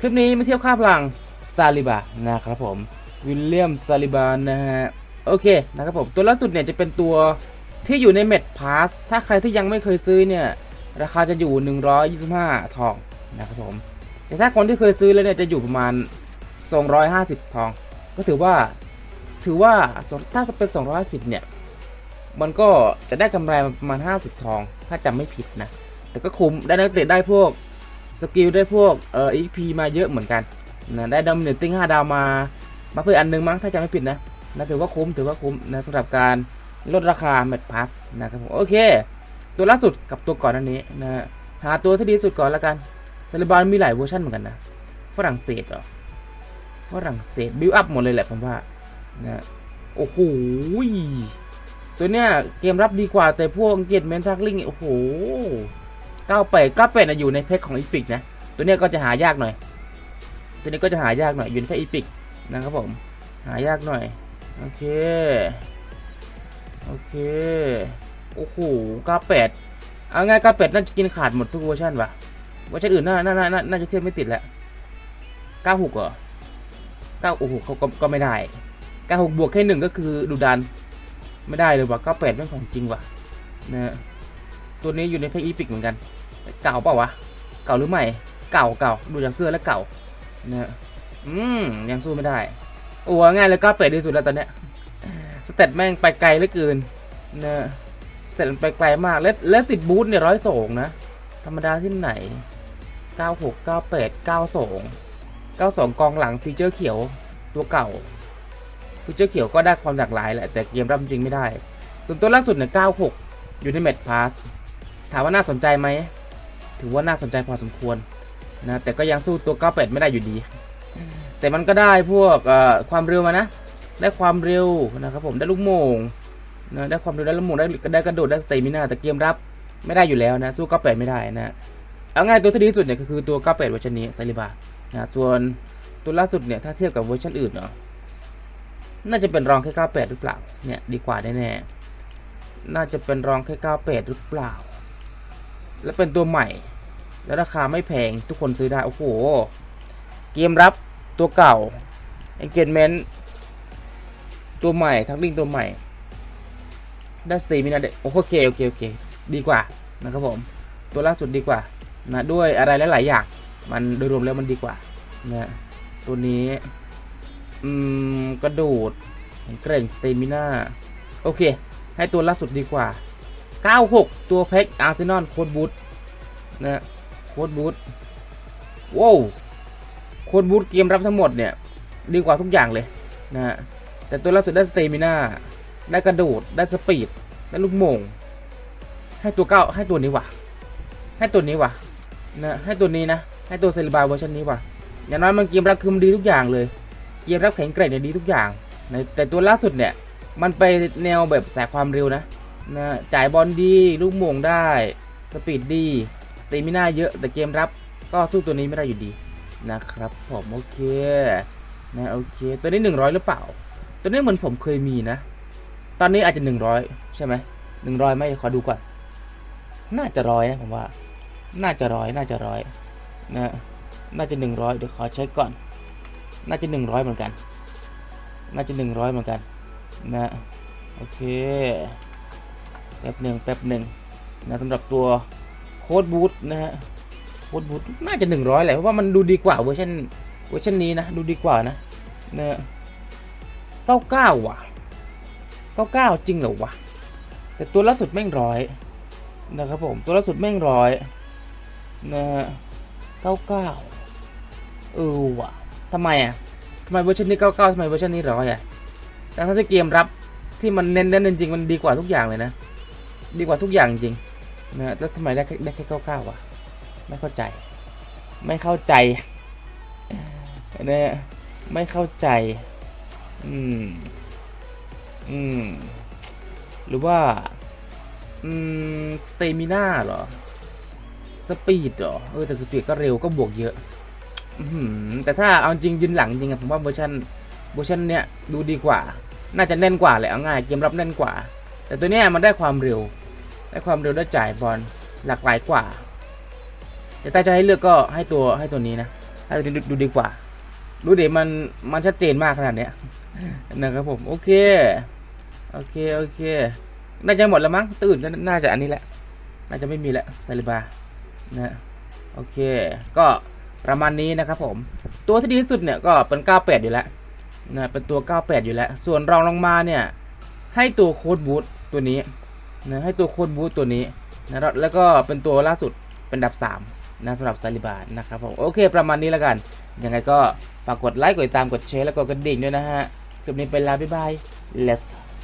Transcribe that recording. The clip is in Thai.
คลิปนี้มาเที่ยวค่าพลังซาลิบานะครับผมวิลเลียมซาลิบานะฮะโอเคนะครับผมตัวล่าสุดเนี่ยจะเป็นตัวที่อยู่ในเม็ดพาสถ้าใครที่ยังไม่เคยซื้อเนี่ยราคาจะอยู่ 125 ทองนะครับผมแต่ถ้าคนที่เคยซื้อแล้วเนี่ยจะอยู่ประมาณ 250 ทอง ก็ถือว่าถือว่าถ้าเป็น250 เนี่ยมันก็จะได้กำไรประมาณ 50 ทอง ถ้าจำไม่ผิดนะ แต่ก็คุ้มได้นักเตะได้พวก สกิลได้พวกเอ่อ EP มาเยอะเหมือนกันนะได้ดอมินตติ้ง5ดาวมามาเพื่ออันหนึงมั้งถ้าจำไม่ผิดนะนะถือว่าคุ้มถือว่าคุ้มนะสำหรับการลดราคาแมตพาสนะครับผมโอเค ตัวล่าสุดกับตัวก่อนอันนี้นะฮะหาตัวที่ดีสุดก่อนละกันซาลิบานมีหลายเวอร์ชันเหมือนกันนะฝรั่งเศสเหรอฝรั่งเศสบิวอัพหมดเลยแหละผมว่านะโอ้โหตัวเนี้ยเกมรับดีกว่าแต่พวกอังกฤษเมนทักลิงโอ้โห เก้าเป็ดเก้าเป็ดนะอยู่ในเพจของอีพิกนะ ตัวเนี้ยก็จะหายากหน่อย ตัวนี้ก็จะหายากหน่อยอยู่ในแค่อีพิกนะครับผม หายากหน่อย โอเค โอเค โอ้โหเก้าเป็ดเอาง่ายเก้าเป็ดน่าจะกินขาดหมดทุกเวอร์ชันวะเวอร์ชันอื่นน่าน่าน่าน่าจะเทียบไม่ติดแล้วเก้าหกเหรอเก้าโอ้โหเขาก็ก็ไม่ได้เก้าหกบวกแค่หนึ่งก็คือดูดัน ไม่ได้เลยว่ะเก้าแปดเป็นของจริงว่ะนะ ตัวนี้อยู่ในเพจอีพิกเหมือนกัน เก่าเปล่าวะ เก่าหรือไม่ เก่าเก่าดูจากเสื้อแล้วเก่านะอืมยังสู้ไม่ได้ โอ้เอง่ายเลยก้าแปดดีสุดแล้วตอนเนี้ยสเตตแม่งไปไกลเหลือเกินนะสเตตมันไปไกลมากแล้วแล้วติดบูทเนี่ยร้อยสองนะ ธรรมดาที่ไหน 96 98 92 92 กองหลังฟีเจอร์เขียวตัวเก่าฟีเจอร์เขียวก็ได้ความหลากหลายแหละแต่เกมรับจริงไม่ได้ ส่วนตัวล่าสุดเนี่ย96 อยู่ในแมตช์พาสามว่าน่าสนใจไหม ถือว่าน่าสนใจพอสมควรนะแต่ก็ยังสู้ตัว 98 ไม่ได้อยู่ดี แต่มันก็ได้พวกความเร็วมานะ ได้ความเร็วนะครับผมได้ลูกโมงนะได้ความเร็วได้ลูกโมงได้ได้กระโดดได้สเตมินาแต่เกมรับไม่ได้อยู่แล้วนะสู้ 98 ไม่ได้นะเอาง่ายตัวที่ดีสุดเนี่ยก็คือตัว 98 เวอร์ชันนี้ไซริบานะส่วนตัวล่าสุดเนี่ยถ้าเทียบกับเวอร์ชันอื่นเนาะน่าจะเป็นรองแค่ 98 หรือเปล่าเนี่ยดีกว่าแน่ๆน่าจะเป็นรองแค่ 98 หรือเปล่า และเป็นตัวใหม่ แล้วราคาไม่แพงทุกคนซื้อได้ โอ้โห เกมรับตัวเก่า engagement ตัวใหม่ทักลิงตัวใหม่ได้สตรีมินาเดโอเคโอเคโอเค ดีกว่านะครับผม ตัวล่าสุดดีกว่านะด้วยอะไรหลาย ๆ อย่าง มันโดยรวมแล้วมันดีกว่านะตัวนี้ อืม กระโดดแข็งแกร่งสเตมิน่า โอเค ให้ตัวล่าสุดดีกว่า 96 ตัวเพ็กอาร์เซนอลโคดบูทนะโคดบูทว้าวโคดบูทเกมรับทั้งหมดเนี่ย ดีกว่าทุกอย่างเลยนะฮะแต่ตัวล่าสุดได้สเตมิน่าได้กระโดดได้สปีดได้ลูกโมง ให้ตัวเก้าให้ตัวนี้ว่ะ ให้ตัวนี้ว่ะนะให้ตัวนี้นะ ให้ตัวเซเลบาเวอร์ชันนี้ว่ะอย่างน้อยมันเกมรับคือมันดีทุกอย่างเลยเกมรับแข็งแกร่งเนี่ยดีทุกอย่างนแต่ตัวล่าสุดเนี่ยมันไปแนวแบบสายความเร็วนะ นะจ่ายบอลดีลูกโมงได้สปีดดีสเตมิน่าเยอะแต่เกมรับก็สู้ตัวนี้ไม่ได้อยู่ดีนะครับผมโอเคนะโอเค ตัวนี้ 100 หรือเปล่า ตัวนี้เหมือนผมเคยมีนะ ตอนนี้อาจจะ 100 ใช่ไหม100ไหมขอดูก่อน น่าจะร้อยนะผมว่า น่าจะร้อยน่าจะร้อยนะน่าจะหนึ่งร้อยเดี๋ยวขอเช็คก่อน น่าจะหนึ่งร้อยเหมือนกัน น่าจะหนึ่งร้อยเหมือนกันนะโอเค แป๊บหนึ่งแป๊บหนึ่งนะสำหรับตัวโค้ดบูทนะฮะโค้ดบูทน่าจะหนึ่งร้อยแหละเพราะว่ามันดูดีกว่าเวอร์ชันเวอร์ชันนี้นะดูดีกว่านะนะเก้าเก้าว่ะเก้าเก้าจริงเหรอวะแต่ตัวล่าสุดแม่งร้อยนะครับผมตัวล่าสุดแม่งร้อยนะฮะเก้าเก้าเออว่ะทำไมอะทำไมเวอร์ชันนี้เก้าเก้าทำไมเวอร์ชันนี้ร้อยอะแต่ถ้าที่เกมรับที่มันเน้นๆจริงๆมันดีกว่าทุกอย่างเลยนะ ดีกว่าทุกอย่างจริงนะแล้วทำไมได้แค่ได้แค่เก้าเก้าวะไม่เข้าใจ ไม่เข้าใจเนี่ยไม่เข้าใจ อืม อืม หรือว่า อืม สเตมิน่าเหรอ สปีดเหรอ เออ แต่สปีดก็เร็วก็บวกเยอะ อือหือแต่ถ้าเอาจริงยืนหลังจริงอะผมว่าเวอร์ชันเวอร์ชันเนี้ยดูดีกว่า น่าจะแน่นกว่าแหละเอาง่าย เกมรับแน่นกว่า แต่ตัวนี้มันได้ความเร็ว ได้ความเร็วได้จ่ายบอลหลากหลายกว่า แต่ถ้าจะให้เลือกก็ให้ตัวให้ตัวนี้นะให้ตัวนี้ดูดีกว่าดูเดี๋ยวมันมันชัดเจนมากขนาดเนี้ยนะครับผมโอเคโอเคโอเคน่าจะหมดแล้วมั้งตื่นน่าจะอันนี้แหละ น่าจะไม่มีแล้วซาลิบานะโอเค ก็ประมาณนี้นะครับผม ตัวที่ดีที่สุดเนี่ยก็เป็น 98 อยู่แล้วนะเป็นตัว 98 อยู่แล้ว ส่วนรองลงมาเนี่ย ให้ตัวโค้ดบูท ตัวนี้นะให้ตัวโค้ดบูทตัวนี้นะแล้วแล้วก็เป็นตัวล่าสุดเป็นอันดับ3นะสำหรับซาลิบานะครับผมโอเคประมาณนี้แล้วกัน ยังไงก็ฝากกดไลค์กดติดตามกดแชร์แล้วก็กดกระดิ่งด้วยนะฮะคลิปนี้ไปแล้วบ๊ายบาย let's go